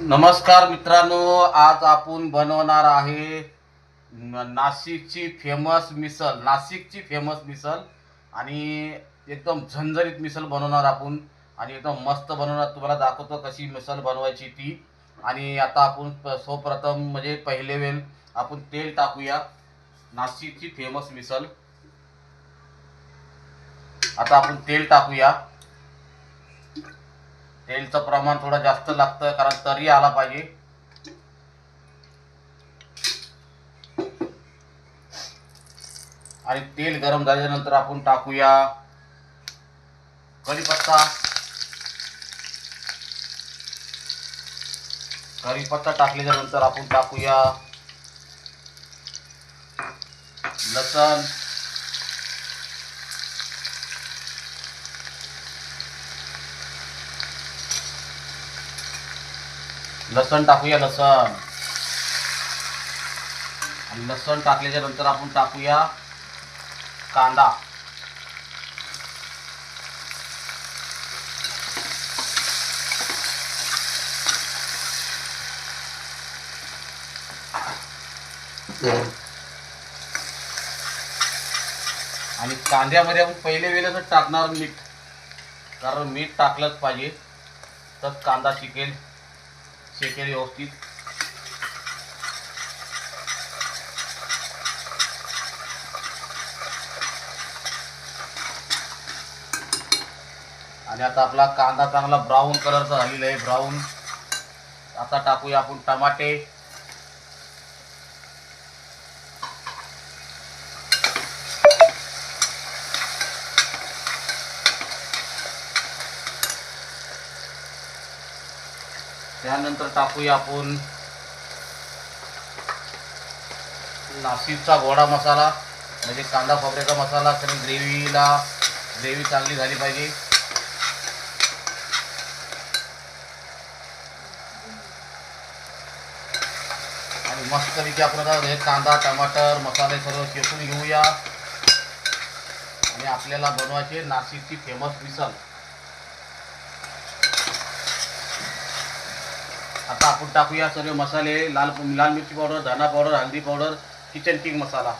नमस्कार मित्रांनो आज आपण बनवणार आहे न- नाशिकची फेमस मिसल नाशिकची फेमस मिसल आणि एकदम झणझणीत मिसल बनवणार आपण आणि एकदम मस्त बनवणार. तुम्हाला दाखवतो कशी मिसल बनवायची ती. आणि आता आपण प- सर्वप्रथम म्हणजे पहिले वेळ आपण तेल टाकूया. नाशिकची फेमस मिसल आता आपण तेल टाकूया. तेलचं प्रमाण थोडं जास्त लागतं कारण तरी आला पाहिजे. आणि तेल गरम झाल्यानंतर आपण टाकूया कढीपत्ता. कढीपत्ता टाकल्याच्या नंतर आपण टाकूया लसण. लसण टाकूया लसण. आणि लसण टाकल्याच्या नंतर आपण टाकूया कांदा. आणि कांद्यामध्ये आपण पहिले वेळेस टाकणार मीठ. कारण मीठ टाकलंच पाहिजे. तर कांदा शिकेल. शेकेल व्यवस्थित. आणि आता आपला कांदा चांगला ब्राऊन कलरचा झालेला आहे ब्राऊन आता टाकूया आपण टमाटे. त्यानंतर टाकूया आपण नाशिकचा गोडा मसाला म्हणजे कांदा खोबऱ्याचा मसाला कारण ग्रेव्हीला ग्रेव्ही चांगली झाली पाहिजे. आणि मस्तपैकी आपण आता हे कांदा टमाटर मसाले सर्व शेकून घेऊया. आणि आपल्याला बनवायचे नाशिकची फेमस मिसल आता आपण टाकूया सर्व मसाले लाल लाल मिरची पावडर धना पावडर हळदी पावडर किचन किंग मसाला.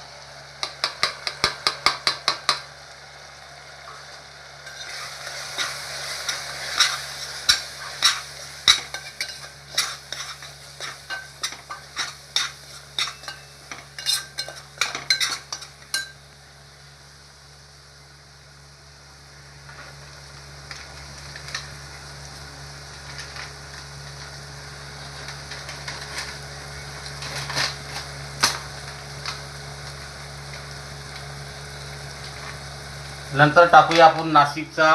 नंतर टाकूया आपण नाशिकचा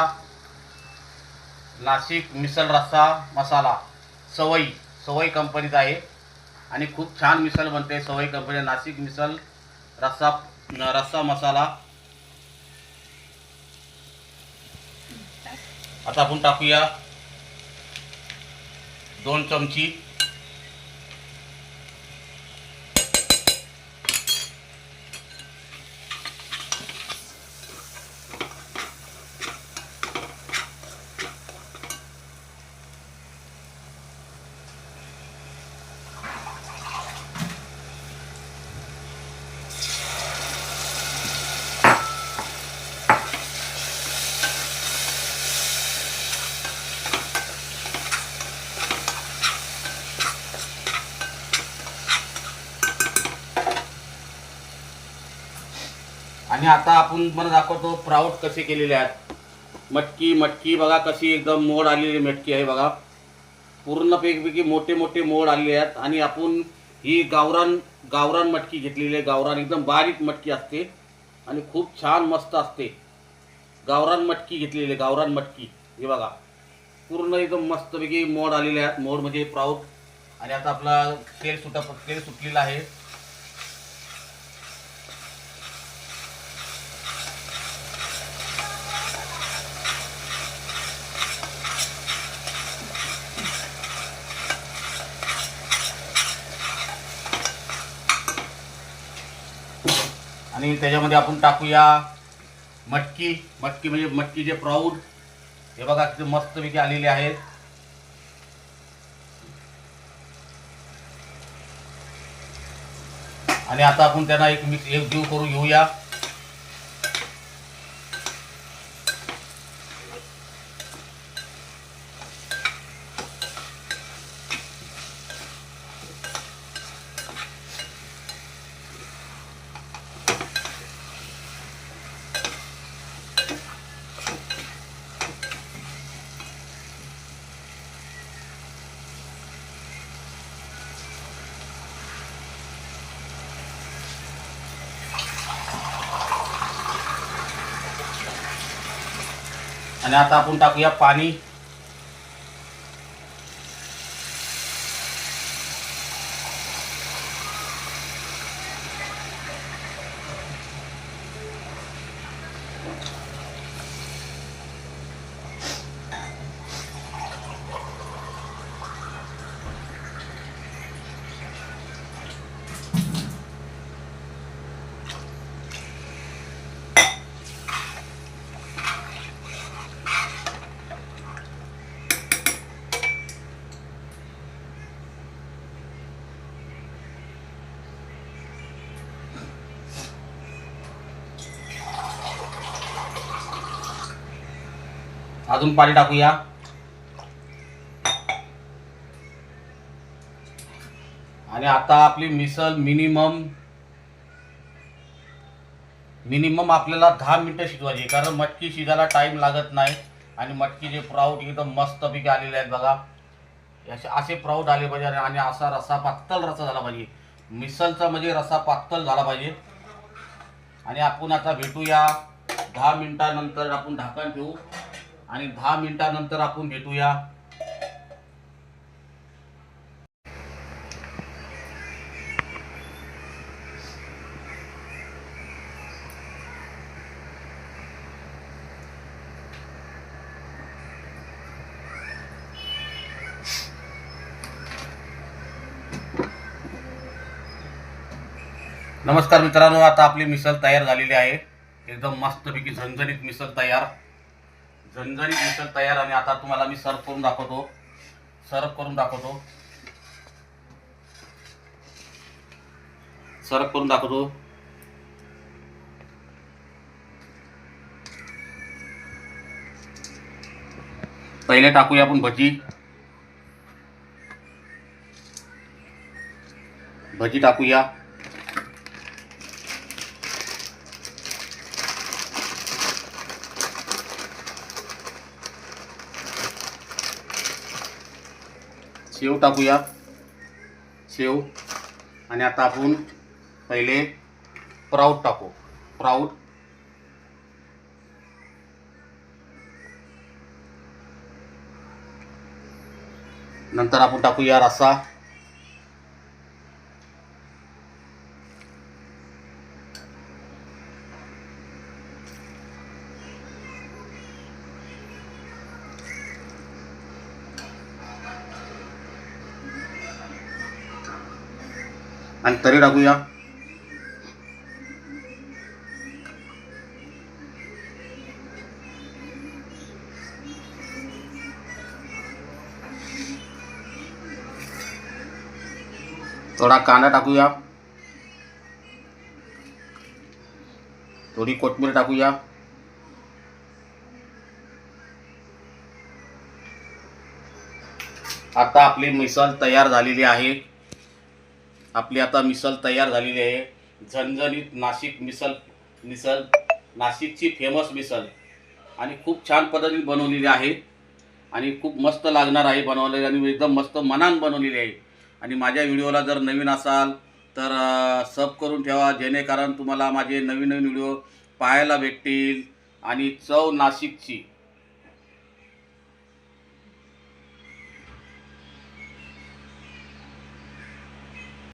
नाशिक मिसल रस्सा मसाला. सवई सवई कंपनीचा आहे. आणि खूप छान मिसल बनते सवई कंपनी नाशिक मिसल रस्सा रस्सा मसाला. आता आपण टाकूया दोन चमची आणि आता आपण मला दाखवतो प्राऊट कसे केलेले आहेत. मटकी मटकी बघा कशी एकदम मोड आलेली मटकी आहे बघा. पूर्णपैकीपैकी मोठे मोठे मोड आलेले आहेत. आणि आपण ही गावरान गावरान मटकी घेतलेली आहे. गावरान एकदम बारीक मटकी असते. आणि खूप छान मस्त असते. गावरान मटकी घेतलेली आहे गावरान मटकी. हे बघा. पूर्ण एकदम मस्तपैकी मोड आलेले आहेत. मोड म्हणजे प्राऊट आणि आता आपला तेल सुटा तेल सुटलेला आहे. आणि त्याच्यामध्ये आपण टाकूया मटकी. मटकी म्हणजे मटकीचे प्राऊड हे बघा किती मस्तपैकी आलेले आहेत. आणि आता आपण त्यांना एक मिक्स एक जीव करून घेऊया. आणि आता आपण टाकूया पाणी. अजून पाणी टाकूया. आणि आता आपली मिसल मिनिमम मिनिमम आपल्याला दहा मिनटं शिजवायची कारण मटकी शिजायला टाइम लागत नाही. आणि मटकीचे प्राऊट एकदम मस्तपैकी आलेले आहेत बघा. असे असे प्राऊट आले पाहिजे आणि- असा रसा पातळ रसा झाला पाहिजे. मिसलचा म्हणजे रसा पातळ झाला पाहिजे. आणि आपण आता भेटूया. दहा मिनटानंतर आपण ढाकण ठेवू. आणि दहा मिनिटानंतर आपण भेटूया. नमस्कार मित्रांनो आता आपली मिसल तयार झालेली आहे. एकदम मस्तपैकी झणझणीत मिसल तयार. झणझणीत मिसळ तयार आणि आता तुम्हाला मी सर्व करून दाखवतो. सर्व करून दाखवतो. सर्व करून दाखवतो. पहिले टाकूया आपण भजी. भजी टाकूया. शेव टाकूया. शेव. आणि आता आपण पहिले प्राऊड टाकू. प्राऊड नंतर आपण टाकूया रस्सा. आणि तरी टाकूया थोडा कांदा टाकूया. थोडी कोथमीर टाकूया. आता आपली मिसळ तयार झालेली आहे. आपली आता मिसल तयार झालेली आहे. झणझणीत नाशिक मिसल मिसल नाशिकची फेमस मिसल. आणि खूप छान पद्धतीने बनवलेली आहे. आणि खूप मस्त लागणार आहे बनवलेली आणि एकदम मस्त मनान बनवलेली आहे. आणि माझ्या व्हिडिओला जर नवीन असाल तर सब करून ठेवा. जेणेकरून तुम्हाला माझे नवीन नवीन व्हिडिओ पाहायला भेटतील. आणि चव नाशिकची.